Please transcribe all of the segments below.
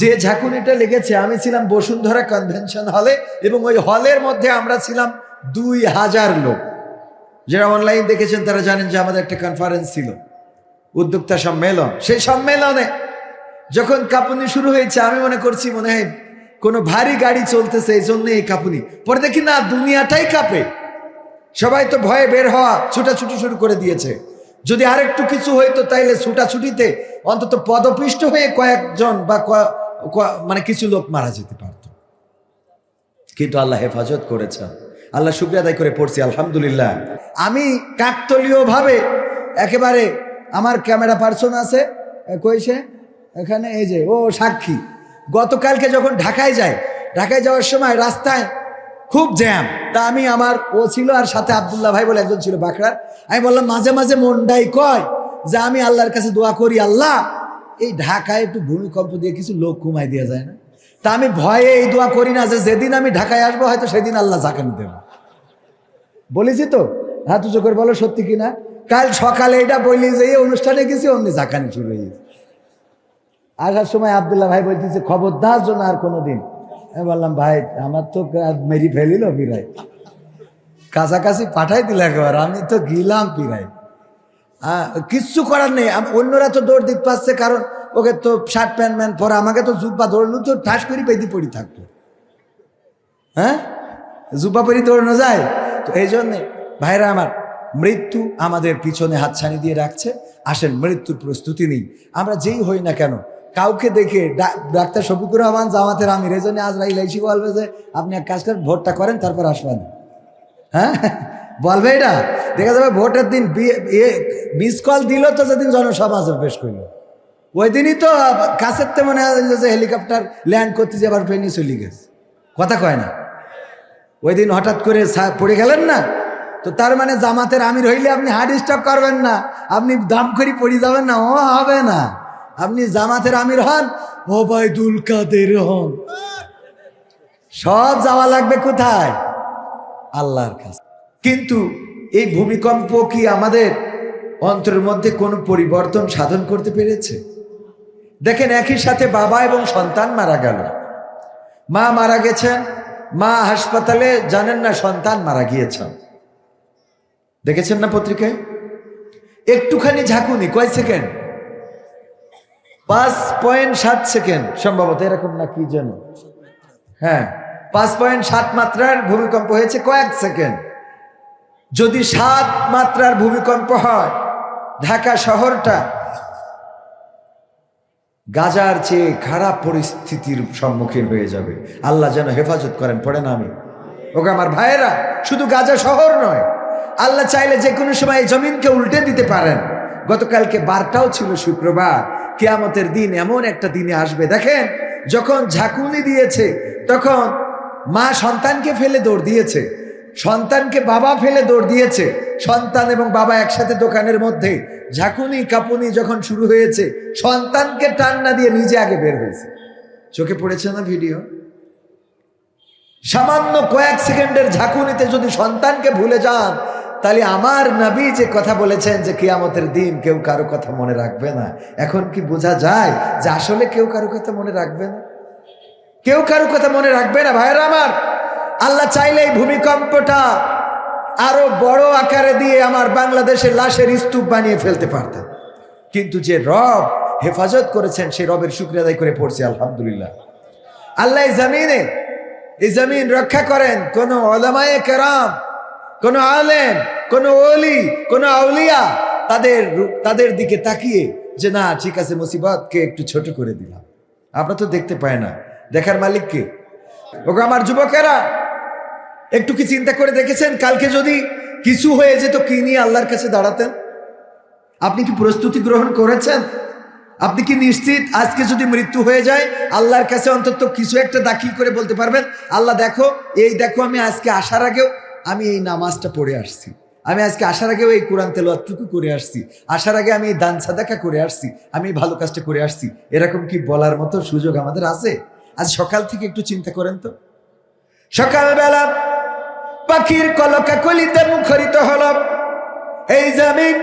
যে ঝাঁকুনিটা লেগেছে, আমি ছিলাম বসুন্ধরা কনভেনশন হলে এবং ওই হলের মধ্যে আমরা ছিলাম দুই হাজার লোক। যারা অনলাইন দেখেছেন তারা জানেন যে আমাদের একটা কনফারেন্স ছিল, উদ্যোক্তা সম্মেলন। সেই সম্মেলনে যখন কাঁপুনি শুরু হয়েছে, আমি মনে করছি মনে হয় কোনো ভারী গাড়ি চলতেছে এই জন্য এই কাঁপুনি। পরে দেখি না, দুনিয়াটাই কাঁপে। সবাই তো ভয়ে বের হওয়া, ছুটাছুটি শুরু করে দিয়েছে। যদি আরেকটু কিছু হইতো তাইলে ছুটাছুটিতে অন্তত পদপিষ্ট হয়ে কয়েকজন বা মানে কিছু লোক মারা যেতে পারত। কিন্তু আল্লাহ হেফাজত করেছে আল্লাহ শুক্রিয়া আদায় করে পড়ছি, আলহামদুলিল্লাহ। আমি কাকতলীয় ভাবে একেবারে আমার ক্যামেরা পার্সন আছে কইছে এখানে, এই যে, ও সাক্ষী। গতকালকে যখন ঢাকায় যায়, ঢাকায় যাওয়ার সময় রাস্তায় খুব জ্যাম। তা আমি আমার, ও ছিল আর সাথে আবদুল্লাহ ভাই বলে একজন ছিল বাঁকড়ার। আমি বললাম, মাঝে মাঝে মনটাই কয় যে আমি আল্লাহর কাছে দোয়া করি, আল্লাহ এই ঢাকায় একটু ভূমিকম্প দিয়ে কিছু লোক কমাই দেওয়া যায় না। তা আমি ভয়ে এই দোয়া করি না যে যেদিন আমি ঢাকায় আসব, হয়তো সেদিন আল্লাহ জাকানি দেব। বলেছি তো? হাত উঁচু করে বলো সত্যি কিনা কাল সকালে এটা বললি যে, এই অনুষ্ঠানে গেছি, অমনি জাকানি শুরু হয়ে গেছে। আসার সময় আবদুল্লাহ ভাই বলতেছে, খবরদার জন্য আর কোনো দিন আমি বললাম, ভাই, আমার তো মেরি ফেলিল পিরাই কাছাকাছি পাঠাই দিল একবার, আমি তো গিলাম পিরাই কিচ্ছু করার নেই। অন্যরা তো দৌড় দিতে পারছে, কারণ ওকে তো শার্ট প্যান্ট ম্যান পরে, আমাকে তো জুব্বা দৌড়লো তো ঠাস করি পেদি পড়ি থাকতো। হ্যাঁ? জুব্বা পরি দৌড়ানো যায়? তো এই জন্যে ভাইরা আমার, মৃত্যু আমাদের পিছনে হাতছানি দিয়ে রাখছে। আসেন, মৃত্যুর প্রস্তুতি নেই। আমরা যেই হই না কেন, কাউকে দেখে ডাক্তার শফিকুর রহমান, জামাতের আমির, এই জন্য আজ রাইলাইসি বলবে যে, আপনি এক কাজ করেন, ভোটটা করেন, তারপর আসবেন। হ্যাঁ? বলবে এটা? দেখা যাবে ভোটের দিন মিস কল দিল তো যেদিন জনসভা পেশ করল। ওই দিনই তো কাছের তো মনে হয় যে হেলিকপ্টার ল্যান্ড করতে যাবার প্লেনে চলে গেছে। কথা কয় না। ওই দিন হঠাৎ করে পড়ে গেলেন না? তো তার মানে জামাতের আমির হইলে আপনি হার্ড স্টপ করবেন না। আপনি দাম করি পড়ে যাবেন না। ও, হবে না। আপনি জামাতের আমির হন। ও ভাই কাদের হন। সব যাওয়া লাগবে কোথায়? আল্লাহর কাছে। কিন্তু এই ভূমিকম্প কি আমাদের অন্তরের মধ্যে কোনো পরিবর্তন সাধন করতে পেরেছে? দেখেন, একই সাথে বাবা এবং সন্তান মারা গেল। মা মারা গেছেন, মা হাসপাতালে জানেন না সন্তান মারা গিয়েছেন দেখেছেন না পত্রিকায়? একটুখানি ঝাঁকুনি, কয় সেকেন্ড? পাঁচ পয়েন্ট সাত সেকেন্ড, সম্ভবত এরকম না কি যেন? হ্যাঁ পাঁচ পয়েন্ট সাত মাত্রার ভূমিকম্প হয়েছে কয়েক সেকেন্ড। যদি সাত মাত্রার ভূমিকম্প হয়, ঢাকা শহরটা গাজার চেয়ে খারাপ পরিস্থিতির সম্মুখীন হয়ে যাবে। আল্লাহ যেন হেফাজত করেন, পড়ে না আমি। ওকে আমার ভাইয়েরা, শুধু গাজা শহর নয়, আল্লাহ চাইলে যে কোনো সময় এই জমিনকে উল্টে দিতে পারেন। গতকালকে বারটাও ছিল শুক্রবার, কেয়ামতের দিন এমন একটা দিনে আসবে। দেখেন, যখন ঝাঁকুনি দিয়েছে, তখন মা সন্তানকে ফেলে দৌড় দিয়েছে। সন্তানকে বাবা ফেলে দৌড় দিয়েছে। সন্তান এবং বাবা একসাথে দোকানের মধ্যে ঝাঁকুনি কাপুনি যখন শুরু হয়েছে, সন্তানকে টান না দিয়ে নিজে আগে বের হয়েছে। চোখে পড়েছে না ভিডিও? সামান্য কয়েক সেকেন্ডের ঝাঁকুনিতে যদি সন্তানকে ভুলে যান, তাহলে আমার নবী যে কথা বলেছেন যে কিয়ামতের দিন কেউ কারও কথা মনে রাখবে না। এখন কি বোঝা যায় যে আসলে কেউ কারও কথা মনে রাখবে না? কেউ কারও কথা মনে রাখবে না, ভাইয়েরা আমার। আল্লাহ চাইলে এই ভূমিকম্পটা আরও বড় আকারে দিয়ে আমার বাংলাদেশের লাশের স্তূপ বানিয়ে ফেলতে পারতেন। কিন্তু যে রব হেফাজত করেছেন, সেই রবের শুক্রিয়া আদায় করে পড়ছি, আলহামদুলিল্লাহ। আল্লাহ জমিনে, এই জমিন রক্ষা করেন কোন ওলামায়ে কেরাম, কোন আলেম, কোন ওলি, কোন আউলিয়া তাদের তাদের দিকে তাকিয়ে যে না, ঠিক আছে, মুসিবতকে একটু ছোট করে দিলাম। আপনারা তো দেখতে পায় না। দেখার মালিককে ওকে আমার যুবকেরা একটু কি চিন্তা করে দেখেছেন? কালকে যদি কিছু হয়ে যেত, কি নিয়ে আল্লাহর কাছে দাঁড়াতেন? আপনি কি প্রস্তুতি গ্রহণ করেছেন? আপনি কি নিশ্চিত আজকে যদি মৃত্যু হয়ে যায়, আল্লাহর কাছে অন্তত কিছু একটা দাখিল করে বলতে পারবেন? আল্লাহ, দেখো, এই দেখো, আমি আজকে আসার আগেও আমি এই নামাজটা পড়ে আসছি। আমি আজকে আসার আগেও এই কোরআন তেলোয়াতটুকু করে আসছি। আসার আগে আমি এই দান সাদাকা করে আসছি। আমি ভালো কাজটা করে আসছি। এরকম কি বলার মতো সুযোগ আমাদের আছে? আজ সকাল থেকে একটু চিন্তা করেন তো। সকালবেলা পাখির কলকা কলিতে মুখরিত হল। এই জামিন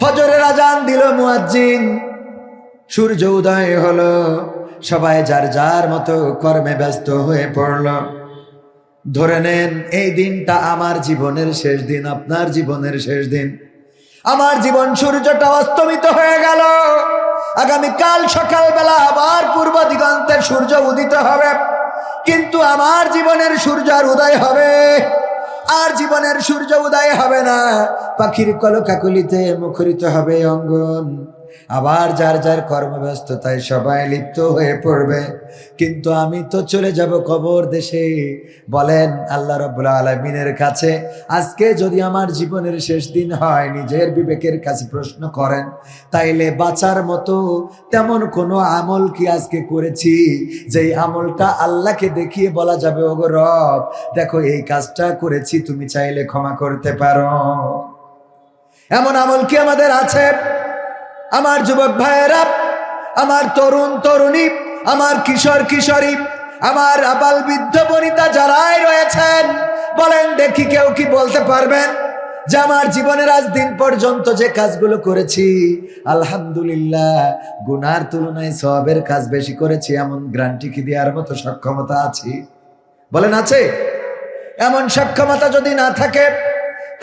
ফজরের আজান দিল মুয়াজ্জিন। সূর্য উদয় হলো। সবাই যার যার মতো কর্মে ব্যস্ত হয়ে পড়ল। ধরে নেন, এই দিনটা আমার জীবনের শেষ দিন, আপনার জীবনের শেষ দিন। আমার জীবন সূর্যটা অস্তমিত হয়ে গেল। আগামী কাল সকালবেলা আবার পূর্ব দিগন্তের সূর্য উদিত হবে। কিন্তু আমার জীবনের সূর্য আর উদয় হবে। আর জীবনের সূর্য উদয় হবে না। পাখির কলকাকলিতে মুখরিত হবে অঙ্গন। আবার যার যার কর্মব্যস্ততায় সবাই লিপ্ত হয়ে পড়বে। কিন্তু আমি তো চলে যাব কবর দেশে। বলেন, আল্লাহ রব্বুল আলমিনের কাছে, আজকে যদি আমার জীবনের শেষ দিন হয়, নিজের বিবেকের কাছে প্রশ্ন করেন, তাইলে বাঁচার মতো তেমন কোনো আমল কি আজকে করেছি? যেই আমলটা আল্লাহকে দেখিয়ে বলা যাবে, ওগো রব, দেখো এই কাজটা করেছি, তুমি চাইলে ক্ষমা করতে পারো। এমন আমল কি আমাদের আছে? আমার যুবক ভাইয়েরা, আমার তরুণ তরুণী, আমার কিশোর কিশোরী, আমার আবাল বৃদ্ধ বনিতা যারাই রয়েছেন, বলেন দেখি কেউ কি বলতে পারবেন যে আমার জীবনের আজ দিন পর্যন্ত যে কাজগুলো করেছি, আলহামদুলিল্লাহ, গুনার তুলনায় সবের কাজ বেশি করেছি, এমন গ্রান্টি কি দেওয়ার মতো সক্ষমতা আছি? বলেন আছে? এমন সক্ষমতা যদি না থাকে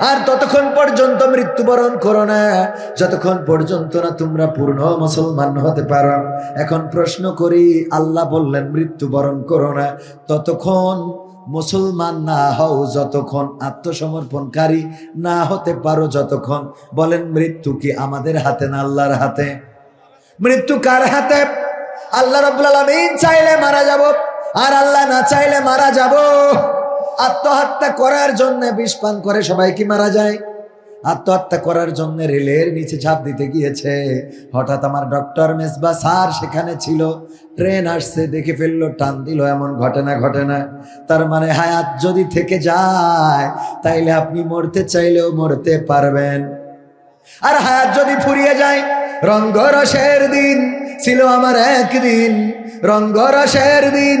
আর ততক্ষণ পর্যন্ত মৃত্যুবরণ করো না। যতক্ষণ পর্যন্ত না তোমরা পূর্ণ মুসলমান হতে পারো। এখন প্রশ্ন করি, আল্লাহ বললেন মৃত্যুবরণ করো না। ততক্ষণ মুসলমান না হও, যতক্ষণ আত্মসমর্পণকারী না হতে পারো, যতক্ষণ। বলেন, মৃত্যু কি আমাদের হাতে না আল্লাহর হাতে? মৃত্যু কার হাতে? আল্লাহ রব্বুল আলামিন চাইলে মারা যাব, আর আল্লাহ না চাইলে মারা যাব। আত্মহত্যা করার জন্য বিষ পান করে সবাই কি মারা যায়? আত্মহত্যা করার জন্য রেলের নিচে ঝাঁপ দিতে গিয়েছে। হঠাৎ আমার ডক্টর মেসবা স্যার সেখানে ছিল। ট্রেন আসছে, দেখে ফেলল, টান দিল, এমন ঘটনা ঘটে না তার মানে হায়াত যদি থেকে যায়, তাইলে আপনি মরতে চাইলেও মরতে পারবেন। আর হায়াত যদি ফুরিয়ে যায়, রঙ্গরসের দিন ছিল আমার একদিন। রঙ্গরসের দিন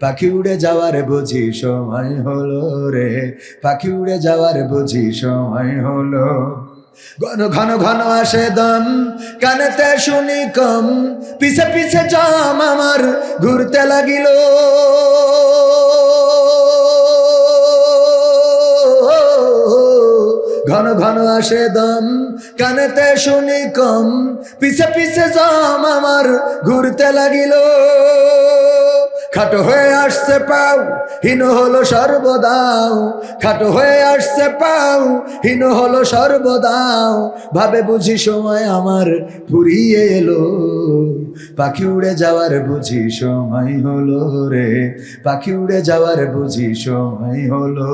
পাখি উড়ে যাওয়ার বুঝি সময় হলো রে, পাখি উড়ে যাওয়ার বুঝি সময় হলো। ঘন ঘন ঘন আসে দম, কানেতে শুনি কম, পিছে পিছে জাম আমার ঘুরতে লাগিল। ঘন ঘন আসে দম, কানেতে শুনি কম, পিছে পিছে জাম আমার ঘুরতে লাগিল। খাটো হয়ে আসছে পাও, হীন হলো সর্বদাও। খাটো হয়ে আসছে পাও, হীন হলো সর্বদাও। ভাবে বুঝি সময় আমার ফুরিয়ে এলো। পাখি উড়ে যাওয়ার বুঝি সময় হলো রে। পাখি উড়ে যাওয়ার বুঝি সময় হলো।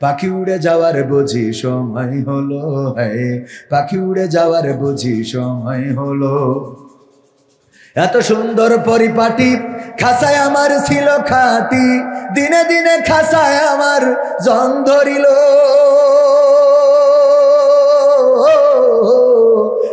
পাখি উড়ে যাওয়ার বুঝি সময় হলো হ্যাঁ পাখি উড়ে যাওয়ার বুঝি সময় হলো। এত সুন্দর পরিপাটি খাসায় আমার ছিল খাতি দিনে দিনে খাসায় আমার জন ধরিল।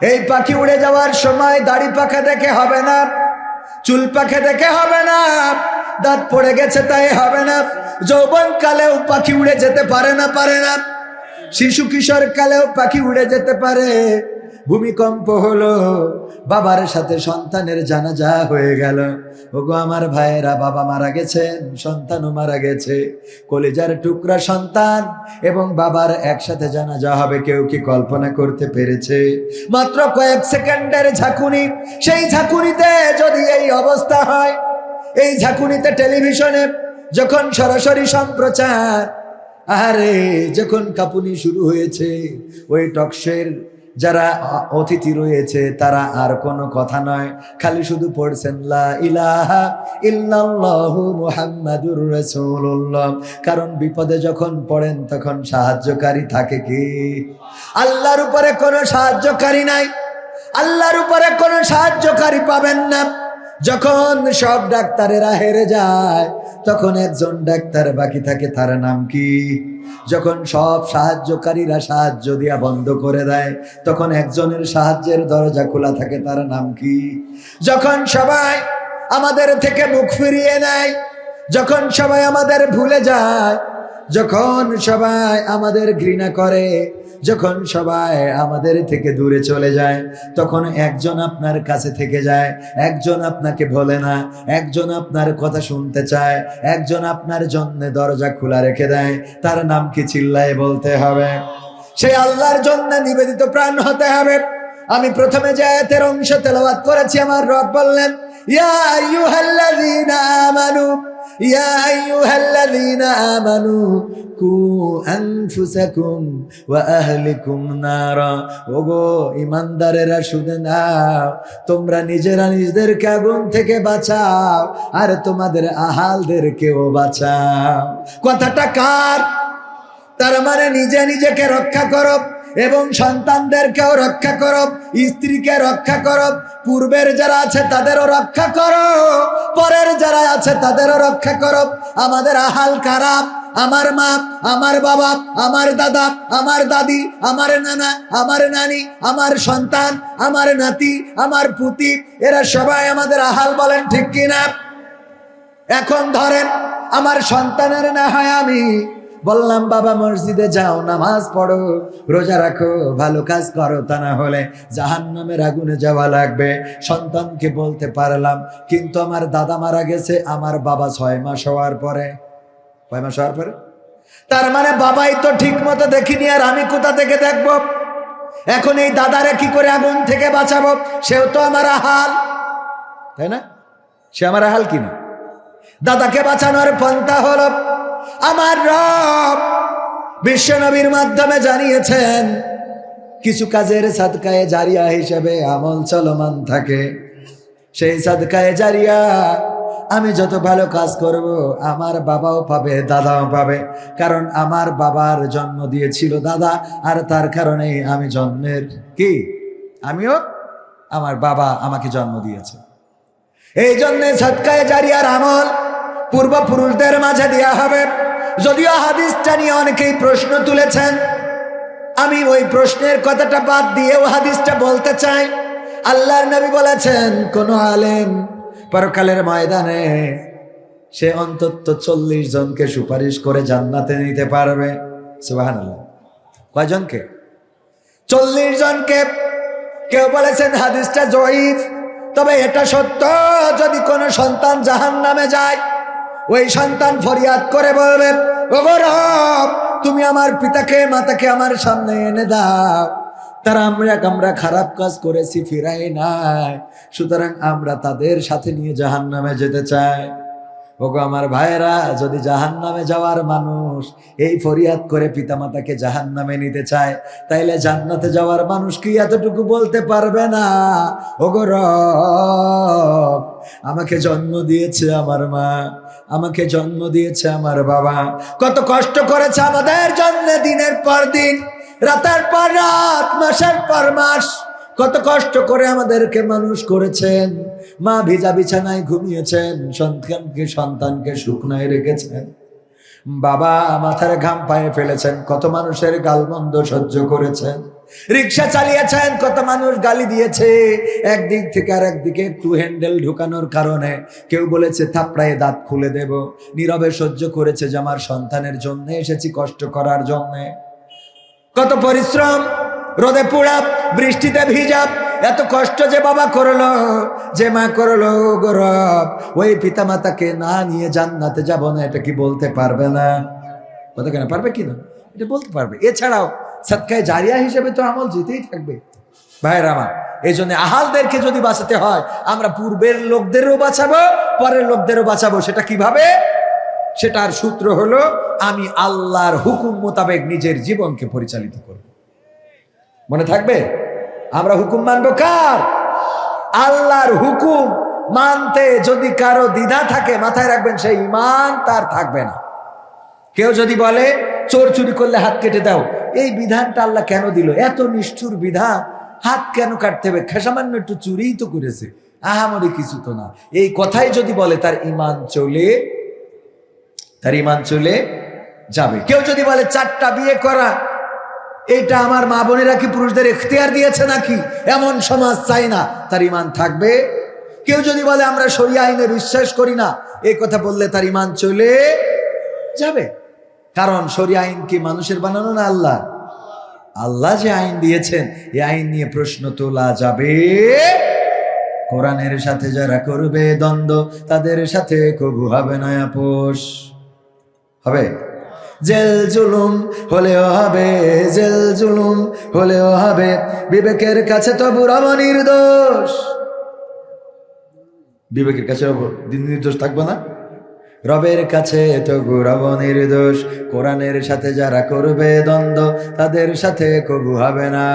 এই পাখি উড়ে যাওয়ার সময় দাড়ি পাখা দেখে হবে না, চুল পাখা দেখে হবে না, দাঁত পড়ে গেছে তাই হবে না, যৌবন কালেও পাখি উড়ে যেতে পারে না পারে না। শিশু কিশোর কালেও পাখি উড়ে যেতে পারে। ভূমিকম্প হলো, বাবার সাথে সন্তানের জানাজা হয়ে গেল। ওগো আমার ভাইয়েরা, বাবা মারা গেছেন, সন্তানও মারা গেছে। কলেজার টুকরা সন্তান এবং বাবার একসাথে জানাজা হবে, কেউ কি কল্পনা করতে পেরেছে? মাত্র কয়েক সেকেন্ডের ঝাঁকুনি, সেই ঝাঁকুনিতে যদি এই অবস্থা হয়, এই ঝাঁকুনিতে টেলিভিশনে যখন সরাসরি সম্প্রচার আরে যখন কাপুনি শুরু হয়েছে, ওই টকশের যারা অতিথি রয়েছে, তারা আর কোনো কথা নয়। খালি শুধু পড়ছেন ইলাহা ইল্লাল্লাহু কারণ বিপদে যখন পড়েন, তখন সাহায্যকারী থাকে কি? আল্লাহর উপরে কোনো সাহায্যকারী নাই। আল্লাহর উপরে কোনো সাহায্যকারী পাবেন না। যখন সব ডাক্তারেরা হেরে যায়, তখন একজন ডাক্তার বাকি থাকে, তার নাম কি? যখন সব সাহায্যকারীরা সাহায্য দিয়া বন্ধ করে দেয়, তখন একজনের সাহায্যের দরজা খোলা থাকে, তার নাম কি? যখন সবাই আমাদের থেকে মুখ ফিরিয়ে নেয়, যখন সবাই আমাদের ভুলে যায়, যখন সবাই আমাদের ঘৃণা করে যখন সবাই আমাদের থেকে দূরে চলে যায়, তখন একজন আপনার কাছে থেকে যায়, একজন আপনাকে বলে না, একজন আপনার কথা শুনতে চায়, একজন আপনার জন্য দরজা খোলা রেখে দেয়, তার নাম কি চিল্লায় বলতে হবে? সেই আল্লাহর জন্য নিবেদিত প্রাণ হতে হবে। আমি প্রথমে যে অংশ তেলাওয়াত করেছি, আমার রব বললেন, ইয়া আইয়ুহাল্লাযীনা আমানু ইয়া আইয়ুহাল্লাযীনা আমানু কু আনফুসাকুম ওয়া আহলিকুম নারা। ওগো ইমানদারেরা শুনে নাও, তোমরা নিজেরা নিজেদেরকে আগুন থেকে বাঁচাও, আর তোমাদের আহালদেরকেও বাঁচাও। কথাটা কার? তার মানে নিজে নিজেকে রক্ষা করো। এবং সন্তানদেরকেও রক্ষা করো, স্ত্রীকে রক্ষা করো, পূর্বের যারা আছে তাদেরও রক্ষা করো, পরের যারা আছে তাদেরও রক্ষা করো। আমাদের আহাল খারাপ আমার মা, আমার বাবা, আমার দাদা, আমার দাদি, আমার নানা, আমার নানি, আমার সন্তান, আমার নাতি, আমার পুতি, এরা সবাই আমাদের আহাল বলেন ঠিক কিনা? এখন ধরেন, আমার সন্তানের না হয় আমি বললাম, বাবা মসজিদে যাও, নামাজ পড়ো, রোজা রাখো, ভালো কাজ করো, তা না হলে জাহান নামের আগুনে যাওয়া লাগবে। সন্তানকে বলতে পারলাম, কিন্তু আমার দাদা মারা গেছে, আমার বাবা ছয় মাস হওয়ার পরে। কয় মাস হওয়ার পরে? তার মানে বাবাই তো ঠিক মতো দেখিনি, আর আমি কোথা থেকে দেখব? এখন এই দাদারে কি করে আগুন থেকে বাঁচাবো? সেও তো আমার আহাল। তাই না? সে আমার আহাল কিনা? দাদাকে বাঁচানোর পন্থা হলো আমার রব বিশ্বনবীর মাধ্যমে জানিয়েছেন, কিছু কাজের সাদকায়ে জারিয়া হিসেবে আমল চলমান থাকে। সেই সাদকায়ে জারিয়া আমি যত ভালো কাজ করব, আমার বাবাও পাবে, দাদাও পাবে। কারণ আমার বাবার জন্ম দিয়েছিল দাদা, আর তার কারণেই আমি জন্মের কি? আমিও আমার বাবা আমাকে জন্ম দিয়েছে। এই জন্যে সৎকায় জারিয়ার আমল পূর্বপুরুষদের মাঝে দেয়া হবে। যদিও হাদিসটা নিয়ে অনেকেই প্রশ্ন তুলেছেন, আমি ওই প্রশ্নের কথাটা বাদ দিয়েও হাদিসটা বলতে চাই। আল্লাহর নবী বলেছেন, কোন আলেম পরকালের ময়দানে সে অন্তত চল্লিশ জনকে সুপারিশ করে জান্নাতে নিতে পারবে। কয়জনকে? চল্লিশ জনকে। কেউ বলেছেন, হাদিসটা জয়ীফ, তবে এটা সত্য, যদি কোনো সন্তান জাহান নামে যায় ওই সন্তান ফরিয়াদ করে বলবে তুমি আমার পিতাকে, মাতাকে আমার সামনে এনে দাও। তারা আমরা আমরা খারাপ কাজ করেছি, ফিরাই নাই। সুতরাং আমরা তাদের সাথে নিয়ে জাহান নামে যেতে চাই। ওগো আমার ভাইয়েরা, যদি জাহান নামে যাওয়ার মানুষ এই ফরিয়াদ করে পিতামাতাকে জাহান নামে নিতে চায়, তাইলে জান্নাতে যাওয়ার মানুষ কি এতটুকু বলতে পারবে না? ওগো রব, আমাকে জন্ম দিয়েছে আমার মা। আমাকে জন্ম দিয়েছে আমার বাবা। কত কষ্ট করেছে আমাদের জন্য দিনের পর দিন, রাতের পর রাত, মাসের পর মাস। কত কষ্ট করে আমাদেরকে মানুষ করেছেন। মা ভিজা বিছানায় ঘুমিয়েছেন, সন্তানকে সন্তানকে শুকনায় রেখেছেন। বাবা মাথার ঘাম পায়ে ফেলেছেন, কত মানুষের গালমন্দ সহ্য করেছেন। রিক্সা চালিয়েছেন, কত মানুষ গালি দিয়েছে। একদিক থেকে আর একদিকে একটু হ্যান্ডেল ঢুকানোর কারণে কেউ বলেছে থাপড়ায় দাঁত খুলে দেব। নীরবে সহ্য করেছে যে, আমার সন্তানের জন্য এসেছি কষ্ট করার জন্যে। কত পরিশ্রম, রোদে পোড়া বৃষ্টিতে ভিজাব এত কষ্ট যে বাবা করল, যে মা করল গৌরব ওই পিতা মাতাকে না নিয়ে জান্নাতে যাব না, এটা কি বলতে পারবে না? কথা কেন, পারবে কি না? এটা বলতে পারবে। এছাড়াও সৎকায় জারিয়া হিসেবে তো আমল যেতেই থাকবে। ভাইয়ের আমার এই জন্য আহালদেরকে যদি বাঁচাতে হয়, আমরা পূর্বের লোকদেরও বাঁচাবো, পরের লোকদেরও বাঁচাবো। সেটা কীভাবে? সেটার সূত্র হলো, আমি আল্লাহর হুকুম মোতাবেক নিজের জীবনকে পরিচালিত করব। মনে থাকবে? আমরা হুকুম মানবো কার? আল্লাহর হুকুম মানতে যদি কারও দ্বিধা থাকে, মাথায় রাখবেন সেই ইমান তার থাকবে না। কেউ যদি বলে, চোর চুরি করলে হাত কেটে দাও। এই বিধানটা আল্লাহ কেন দিল? এত নিষ্ঠুর বিধান। হাত কেন কাটতে হবে? খেসামান্য একটু চুরিই তো করেছে। আহামরি কিছু তো না। এই কথাই যদি বলে, তার ইমান চলে, তার ইমান চলে যাবে। কেউ যদি বলে, চারটা বিয়ে করা এটা আমার মা বোনেরা কি পুরুষদের এখতিয়ার দিয়েছে নাকি? এমন সমাজ চাই না। তার ইমান থাকবে। কেউ যদি বলে, আমরা সরিয়া আইনে বিশ্বাস করি না, এই কথা বললে তার ইমান চলে যাবে। কারণ সরিয়া আইন কি মানুষের বানানো না আল্লাহ? আল্লাহ যে আইন দিয়েছেন এই আইন নিয়ে প্রশ্ন তোলা যাবে। কোরআনের সাথে যারা করবে দ্বন্দ্ব, তাদের সাথে কবু হবে না আপোষ। হবে? জেল জুলুম হলেও হবে, জেল জুলুম হলেও হবে। বিবেকের কাছে তো বুড়াবো নির্দোষ। বিবেকের কাছে নির্দোষ থাকব না? রবের কাছে তো গুরব নির্দোষ। কোরআনের সাথে যারা করবে দ্বন্দ্ব, তাদের সাথে কবু হবে না।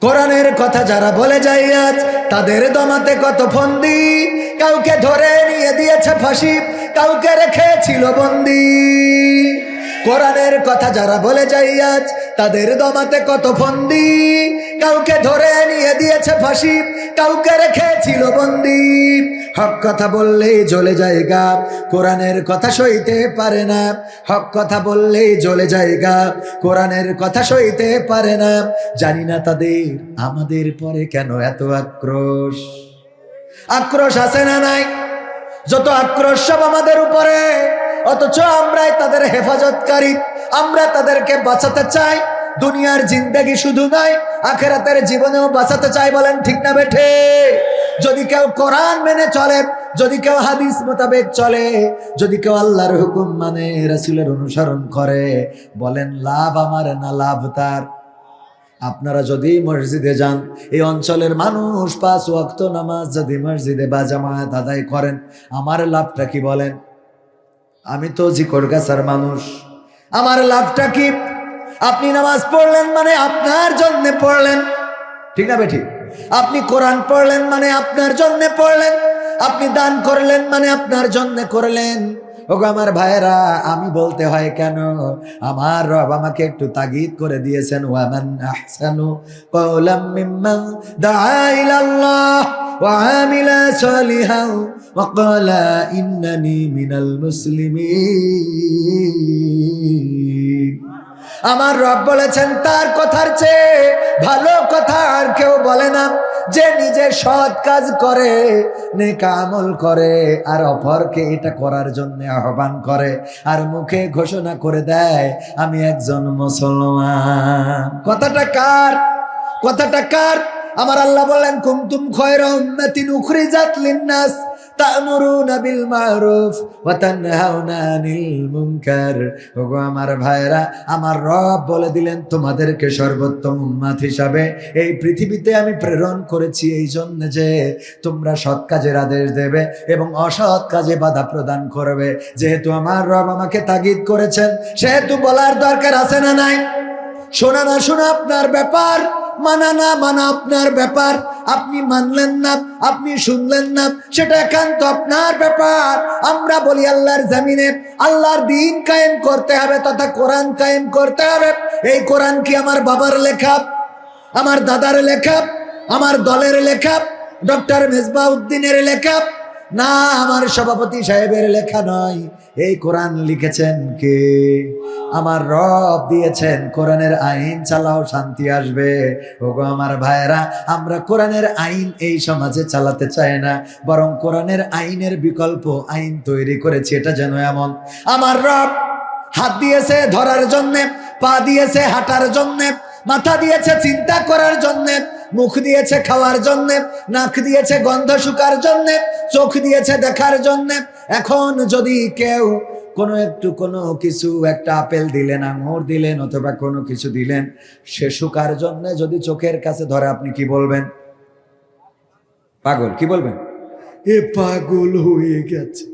কোরআনের কথা যারা বলে যাই আজ, তাদের দমাতে কত ফন্দি। কাউকে ধরে নিয়ে দিয়েছে ফাঁসি, কাউকে রেখেছিল বন্দি। কোরআনের কথা যারা বলে যাই আজ, তাদের দমাতে কত ফন্দি। কাউকে ধরে নিয়ে দিয়েছে ফাঁসি, কাউকে রেখেছিল বন্দি। হক কথা বললেই জ্বলে যায় গা কোরআনের কথা সইতে পারে না। হক কথা বললেই জ্বলে যায় গা কোরআনের কথা সইতে পারে না। জানি না তাদের, আমাদের পরে কেন এত আক্রোশ? আক্রোশ আছে না নাই? যত আক্রোশ সব আমাদের উপরে, অথচ আমরাই তাদের হেফাজতকারী, আমরা তাদেরকে বাঁচাতে চাই। দুনিয়ার জিন্দেগি শুধু নয় আখেরাতের জীবনেও বাঁচাতে চাই বলেন ঠিক না বেঠে? যদি কেউ কোরআন মেনে চলে, যদি কেউ হাদিস মোতাবেক চলে, যদি কেউ আল্লাহর হুকুম মানে রাসূলের অনুসরণ করে, বলেন লাভ আমার না লাভ তার? আপনারা যদি মসজিদে যান, এই অঞ্চলের মানুষ পাঁচ ওয়াক্ত নামাজ যদি মসজিদে বা জামায়াত আদায় করেন, আমার লাভটা কি বলেন? আমি তো জিকর গাছার মানুষ, আমার লাভটা কি? আপনি নামাজ পড়লেন মানে আপনার জন্য পড়লেন। ঠিক না বেঠি? আপনি কোরআন পড়লেন মানে আপনার জন্য পড়লেন। আপনি দান করলেন মানে আপনার জন্য করলেন। ওগো আমার ভাইয়েরা, আমি বলতে হয় কেন? আমার রব আমাকে একটু তাগিদ করে দিয়েছেন। ওয়ামান আহসানু কওলাম মিম্মান দাআ ইলাল্লাহ ওয়া ইন্নানি মিনাল মুসলিমিন। আমার রব বলেছেন, তার কথার চেয়ে ভালো কথা আর কেউ বলে না। যে নিজে সৎ কাজ করে, নেকা আমল করে, আর অপরকে এটা করার জন্য আহ্বান করে, আর মুখে ঘোষণা করে দেয়, আমি একজন মুসলমান। কথাটা কার? কথাটা কার? আমার আল্লাহ বললেন কুমতুম খয়রা উম্মাতিন উখরিজাত লিন্নাস। তা'মুরুনা বিল মারুফ ওয়া তানহাউনা আনিল মুনকার। ওগো আমার ভাইরা আমার রব বলে দিলেন, তোমাদেরকে সর্বোত্তম উম্মাত হিসাবে এই পৃথিবীতে আমি প্রেরণ করেছি এই জন্য যে তোমরা সৎ কাজের আদেশ দেবে এবং অসৎ কাজে বাধা প্রদান করবে। যেহেতু আমার রব আমাকে তাগিদ করেছেন, সেহেতু বলার দরকার আছে না নাই? শোনা না, শোনা, আপনার ব্যাপার। মানা না মানা আপনার ব্যাপার। আপনি মানলেন না, আপনি শুনলেন না, সেটা একান্ত আপনার ব্যাপার। আমরা বলি আল্লাহর জামিনে, আল্লাহর দিন কায়েম করতে হবে তথা কোরআন কায়েম করতে হবে। এই কোরআন কি আমার বাবার লেখা? আমার দাদার লেখা? আমার দলের লেখা? ডক্টর মেজবা উদ্দিনের লেখা? না, আমার সভাপতি সাহেবের লেখা নয়। এই কোরআন লিখেছেন কে? আমার রব দিয়েছেন, কোরআনের আইন চালাও, শান্তি আসবে। ওগো আমার ভাইয়েরা, আমরা কোরআনের আইন এই সমাজে চালাতে চাই না, বরং কোরআনের আইনের বিকল্প আইন তৈরি করেছি, এটা যেন এমন। আমার রব হাত দিয়েছে ধরার জন্যে, পা দিয়েছে হাঁটার জন্যে, মাথা দিয়েছে চিন্তা করার জন্যে মুখ দিয়েছে খাওয়ার জন্যে, নাক দিয়েছে গন্ধ শুকার জন্যে, চোখ দিয়েছে দেখার জন্যে। এখন যদি কেউ কোনো একটু কোনো কিছু, একটা আপেল দিলেন, আঙুর দিলেন, অথবা কোনো কিছু দিলেন, সে শুকার জন্য যদি চোখের কাছে ধরে, আপনি কি বলবেন? পাগল, কি বলবেন? এ পাগল হয়ে গেছে।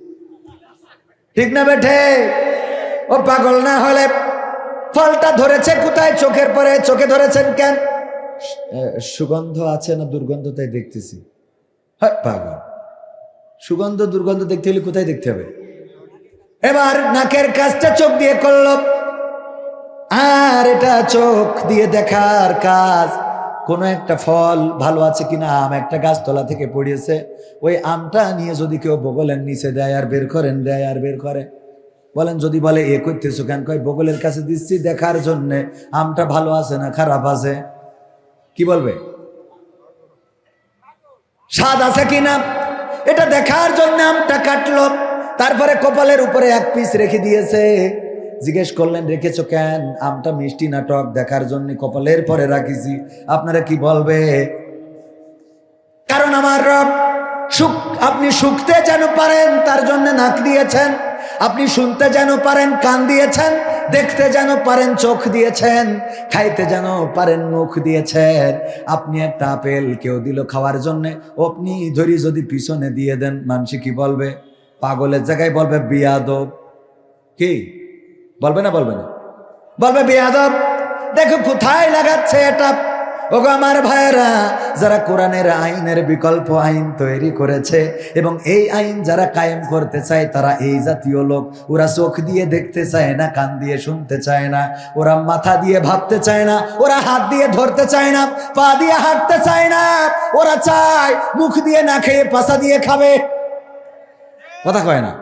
ঠিক না বেঠে? ও পাগল না হলে ফলটা ধরেছে কোথায়? চোখের পরে, চোখে ধরেছেন কেন? সুগন্ধ আছে না দুর্গন্ধ তাই দেখতেছি। হ্যাঁ পাগল। সুগন্ধ, দুর্গন্ধ দেখতে হলে কোথায় দেখতে হবে? এবার নাকের কাজটা চোখ দিয়ে করল। আর এটা চোখ দিয়ে দেখার কাজ। কোনো একটা ফল ভালো আছে কিনা? আম একটা গাছতলা থেকে পড়িয়েছে। ওই আমটা নিয়ে যদি কেউ বগলের নিচে দেয় আর বের করেন, দেয় আর বের করে। বলেন, যদি বলে, এ করতেছো কেন? কয়, বগলের কাছে দিচ্ছি দেখার জন্যে। আমটা ভালো আছে না খারাপ আছে? কি বলবে? স্বাদ আছে কিনা এটা দেখার জন্য আমটা কাটলো। তারপরে কপালের উপরে এক পিস রেখে দিয়েছে। জিজ্ঞেস করলেন, রেখেছো কেন? আমটা মিষ্টি নাটক, দেখার জন্য কপালের পরে রাখিছি। আপনারা কি বলবে? কারণ আমার রব সুখ, আপনি শুকতে যেন পারেন, তার জন্য নাক দিয়েছেন। আপনি শুনতে যেন পারেন, কান দিয়েছেন। দেখতে যেন পারেন চোখ দিয়েছেন, খাইতে যেন পারেন মুখ দিয়েছেন। আপনি একটা আপেল কেউ দিল খাওয়ার জন্যে, আপনি ধরি যদি পিছনে দিয়ে দেন মানুষ কি বলবে? পাগলের জায়গায় বলবে, বিয়াদব। কি? বলবে না বলবে না? বলবে, বিয়াদব, দেখো কোথায় লাগাচ্ছে এটা? ওগো আমার ভাইয়েরা, যারা কোরআনের আইনের বিকল্প আইন তৈরি করেছে এবং এই আইন যারা কায়েম করতে চায়, তারা এই জাতীয় লোক। ওরা চোখ দিয়ে দেখতে চায় না, কান দিয়ে শুনতে চায় না। ওরা মাথা দিয়ে ভাবতে চায় না, ওরা হাত দিয়ে ধরতে চায় না, পা দিয়ে হাঁটতে চায় না। ওরা চায় মুখ দিয়ে না খেয়ে পাশা দিয়ে খাবে। কথা কয় না।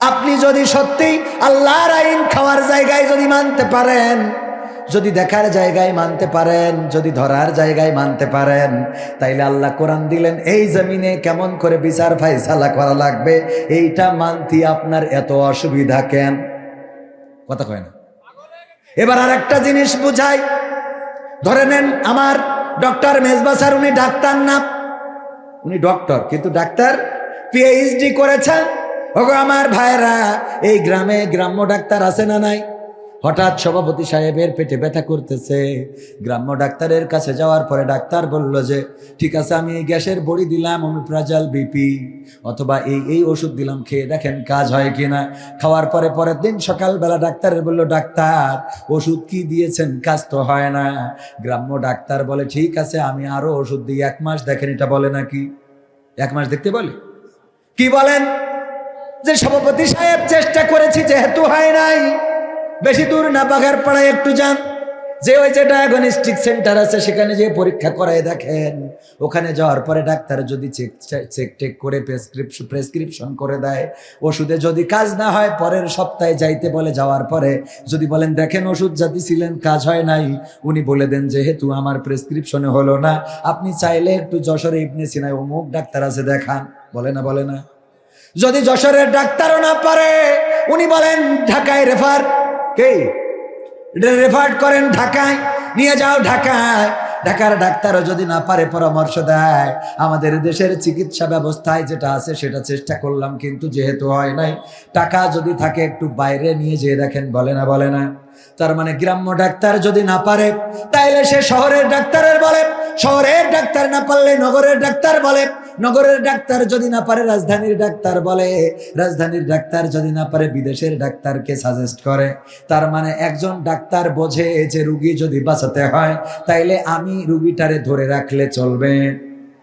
আপনি যদি সত্যি আল্লাহর আইন খাওয়ার জায়গায় যদি মানতে পারেন যদি দেখার জায়গায় মানতে পারেন, যদি ধরার জায়গায় মানতে পারেন, তাইলে আল্লাহ কোরআন দিলেন, এই জমিনে কেমন করে বিচার ফাইসালা করা লাগবে? এইটা মানতে আপনার এত অসুবিধা কেন? কথা কয় না। এবার আর একটা জিনিস বুঝাই। ধরে নেন আমার ডক্টর মেজবা স্যার, উনি ডাক্তার না। উনি ডক্টর, কিন্তু ডাক্তার পিএইচডি করেছেন ওগো, আমার ভাইরা এই গ্রামে গ্রাম্য ডাক্তার আছে না নাই? হঠাৎ সভাপতি সাহেবের পেটে ব্যথা করতেছে। গ্রাম্য ডাক্তারের কাছে যাওয়ার পরে ডাক্তার বলল যে, ঠিক আছে, আমি এই গ্যাসের বড়ি দিলাম অমিপ্রাজাল বিপি, অথবা এই এই ওষুধ দিলাম, খেয়ে দেখেন কাজ হয় কিনা। খাওয়ার পরে পরের দিন সকালবেলা ডাক্তারের বলল, ডাক্তার, ওষুধ কি দিয়েছেন? কাজ তো হয় না। গ্রাম্য ডাক্তার বলে, ঠিক আছে, আমি আরও ওষুধ দিই, এক মাস দেখেন এটা বলে নাকি? এক মাস দেখতে বলে? কি বলেন? যে সভাপতি সাহেব, চেষ্টা করেছি, যেহেতু হয় নাই বেশি দূর না বাঘার পাড়ায় একটু যান। যে ওই যে ডায়াগনস্টিক সেন্টার আছে, সেখানে যে পরীক্ষা করায় দেখেন। ওখানে যাওয়ার পরে ডাক্তার যদি চেক চেক টেক করে প্রেসক্রিপশন প্রেসক্রিপশন করে দেয়, ওষুধে যদি কাজ না হয়, পরের সপ্তাহে যাইতে বলে, যাওয়ার পরে যদি বলেন, দেখেন, ওষুধ যা ছিলেন, কাজ হয় নাই। উনি বলে দেন, যেহেতু আমার প্রেসক্রিপশনে হলো না, আপনি চাইলে একটু যশোরে ইবনে সিনায় অমুক ডাক্তার আছে, দেখান। বলে না বলে না। যদি যশোরের ডাক্তারও না পারে, উনি বলেন, ঢাকায় রেফার কে? এটা রেফার করেন ঢাকায়, নিয়ে যাও ঢাকায়। ঢাকার ডাক্তারও যদি না পারে পরামর্শ দেয়, আমাদের দেশের চিকিৎসা ব্যবস্থায় যেটা আছে সেটা চেষ্টা করলাম, কিন্তু যেহেতু হয় নাই, টাকা যদি থাকে একটু বাইরে নিয়ে যেয়ে দেখেন, বলে না বলে না। তার মানে গ্রাম্য ডাক্তার যদি না পারে, তাইলে সে শহরের ডাক্তারের বলে, শহরের ডাক্তার না পারলে নগরের ডাক্তার বলে। নগরের ডাক্তার যদি না পারে, রাজধানীর ডাক্তার বলে। রাজধানীর ডাক্তার যদি না পারে, বিদেশের ডাক্তারকে সাজেস্ট করে। তার মানে একজন ডাক্তার বোঝে যে রুগী যদি বাঁচাতে হয়, তাইলে আমি রুগীটারে ধরে রাখলে চলবে।